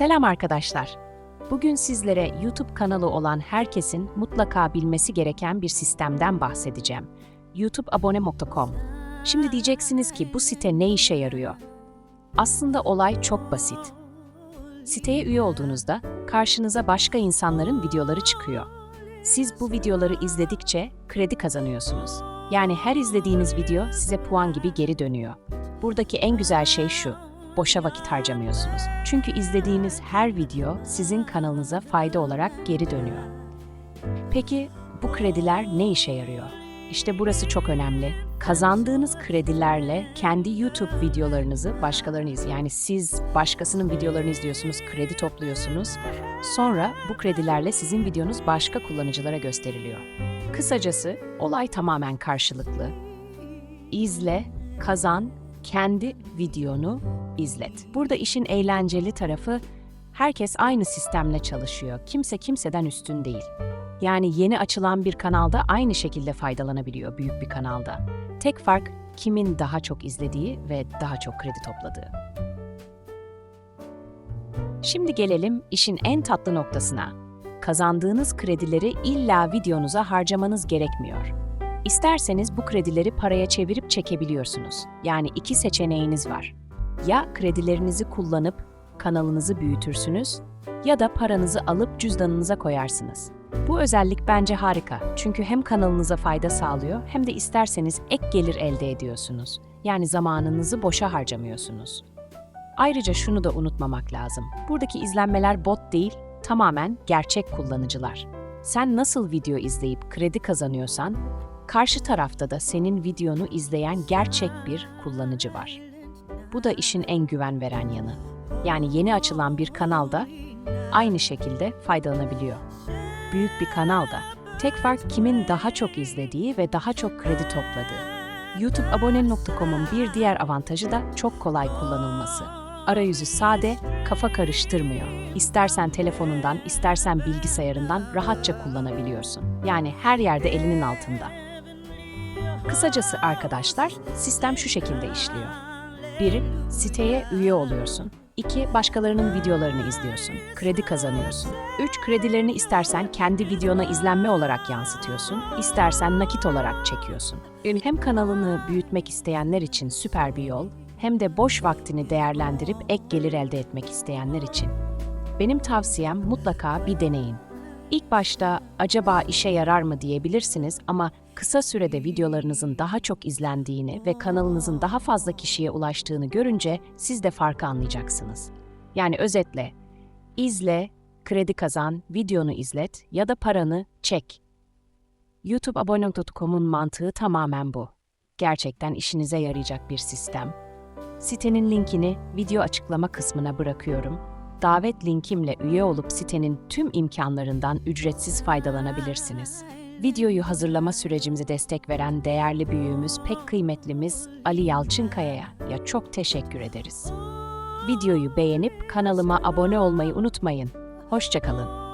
Selam arkadaşlar. Bugün sizlere YouTube kanalı olan herkesin mutlaka bilmesi gereken bir sistemden bahsedeceğim. YouTubeabone.com. Şimdi diyeceksiniz ki bu site ne işe yarıyor? Aslında olay çok basit. Siteye üye olduğunuzda karşınıza başka insanların videoları çıkıyor. Siz bu videoları izledikçe kredi kazanıyorsunuz. Yani her izlediğiniz video size puan gibi geri dönüyor. Buradaki en güzel şey şu. Boşa vakit harcamıyorsunuz. Çünkü izlediğiniz her video sizin kanalınıza fayda olarak geri dönüyor. Peki bu krediler ne işe yarıyor? İşte burası çok önemli. Kazandığınız kredilerle kendi YouTube videolarınızı başkalarını iz yani siz başkasının videolarını izliyorsunuz, kredi topluyorsunuz. Sonra bu kredilerle sizin videonuz başka kullanıcılara gösteriliyor. Kısacası olay tamamen karşılıklı. İzle, kazan, kendi videonu izlet. Burada işin eğlenceli tarafı herkes aynı sistemle çalışıyor. Kimse kimseden üstün değil. Yani yeni açılan bir kanalda aynı şekilde faydalanabiliyor büyük bir kanalda. Tek fark kimin daha çok izlediği ve daha çok kredi topladığı. Şimdi gelelim işin en tatlı noktasına. Kazandığınız kredileri illa videonuza harcamanız gerekmiyor. İsterseniz bu kredileri paraya çevirip çekebiliyorsunuz. Yani iki seçeneğiniz var. Ya kredilerinizi kullanıp kanalınızı büyütürsünüz ya da paranızı alıp cüzdanınıza koyarsınız. Bu özellik bence harika çünkü hem kanalınıza fayda sağlıyor hem de isterseniz ek gelir elde ediyorsunuz. Yani zamanınızı boşa harcamıyorsunuz. Ayrıca şunu da unutmamak lazım. Buradaki izlenmeler bot değil, tamamen gerçek kullanıcılar. Sen nasıl video izleyip kredi kazanıyorsan, karşı tarafta da senin videonu izleyen gerçek bir kullanıcı var. Bu da işin en güven veren yanı. Yani yeni açılan bir kanalda aynı şekilde faydalanabiliyor. Büyük bir kanalda tek fark kimin daha çok izlediği ve daha çok kredi topladığı. YouTubeabone.com'un bir diğer avantajı da çok kolay kullanılması. Arayüzü sade, kafa karıştırmıyor. İstersen telefonundan, istersen bilgisayarından rahatça kullanabiliyorsun. Yani her yerde elinin altında. Kısacası arkadaşlar, sistem şu şekilde işliyor. 1. Siteye üye oluyorsun. 2. Başkalarının videolarını izliyorsun. Kredi kazanıyorsun. 3. Kredilerini istersen kendi videona izlenme olarak yansıtıyorsun, istersen nakit olarak çekiyorsun. Hem kanalını büyütmek isteyenler için süper bir yol, hem de boş vaktini değerlendirip ek gelir elde etmek isteyenler için. Benim tavsiyem mutlaka bir deneyin. İlk başta acaba işe yarar mı diyebilirsiniz ama kısa sürede videolarınızın daha çok izlendiğini ve kanalınızın daha fazla kişiye ulaştığını görünce siz de farkı anlayacaksınız. Yani özetle, izle, kredi kazan, videonu izlet ya da paranı çek. YouTubeabone.com'un mantığı tamamen bu. Gerçekten işinize yarayacak bir sistem. Sitenin linkini video açıklama kısmına bırakıyorum davet linkimle üye olup sitenin tüm imkanlarından ücretsiz faydalanabilirsiniz. Videoyu hazırlama sürecimize destek veren değerli büyüğümüz, pek kıymetlimiz Ali Yalçınkaya'ya ya çok teşekkür ederiz. Videoyu beğenip kanalıma abone olmayı unutmayın. Hoşçakalın.